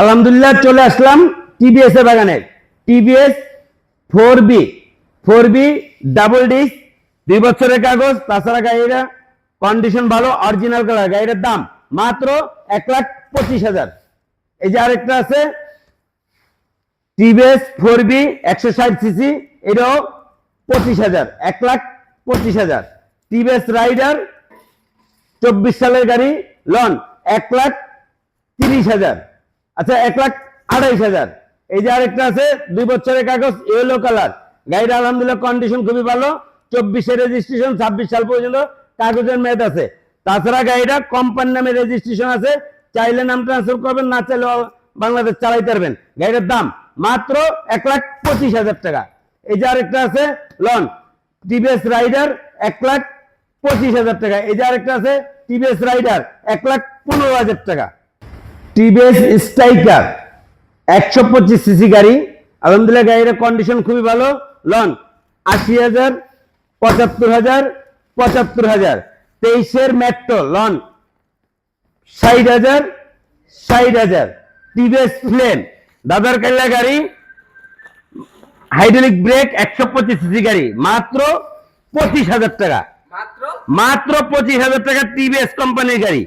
আলহামদুলিল্লাহ চলে আসলাম টিভিএস এর বাগানে। TVS four B four B double disc দুই বছরের কাগজ, তাছাড়া গাড়িটা কন্ডিশন ভালো অরিজিনাল কালার গাড়িটার দাম মাত্র এক লাখ পঁচিশ হাজার। এই যে আরেকটা আছে, টিভিএস ফোর বি একশো ষাট সিসি, এটাও পঁচিশ হাজার, এক লাখ পঁচিশ হাজার। টিভিএস রাইডার চব্বিশ সালের গাড়ি, লন, এক লাখ তিরিশ হাজার। আচ্ছা এক লাখ আড়াইশ হাজার। এই যে আরেকটা আছে, দুই বছরের কাগজ ইয়েলো কালার গাড়িটা আলহামদুলিল্লাহ কন্ডিশন খুবই ভালো। চব্বিশে রেজিস্ট্রেশন ছাব্বিশ সাল পর্যন্ত কাগজের মেয়াদ আছে। তাছাড়া গাড়িটা কোম্পানি নামে রেজিস্ট্রেশন আছে। চাইলে নাম ট্রান্সফার করবেন, না চাইলে বাংলাদেশ চালাইতে পারবেন। গাড়িটার দাম মাত্র এক লাখ পঁচিশ হাজার টাকা। এই যে আরেকটা আছে, লন। টিভিএস রাইডার এক লাখ পঁচিশ হাজার টাকা। এই যে আরেকটা আছে টিভিএস রাইডার এক লাখ পনেরো হাজার টাকা। টিভিএস স্ট্রাইকার একশো পঁচিশ সিসি গাড়ি। আলহামদুলিল্লাহ গাড়ির কন্ডিশন খুবই ভালো। লন আশি হাজার পঁচাত্তর হাজার পঁচাত্তর হাজার। তেইশের মেট্রো লন ষাট হাজার ষাট হাজার। টিভিএস ফ্লেম দাদার কাল্লা গাড়ি হাইড্রোলিক ব্রেক একশো পঁচিশ সিসি গাড়ি। মাত্র পঁচিশ হাজার টাকা। মাত্র? মাত্র পঁচিশ হাজার টাকা টিভিএস কোম্পানির গাড়ি।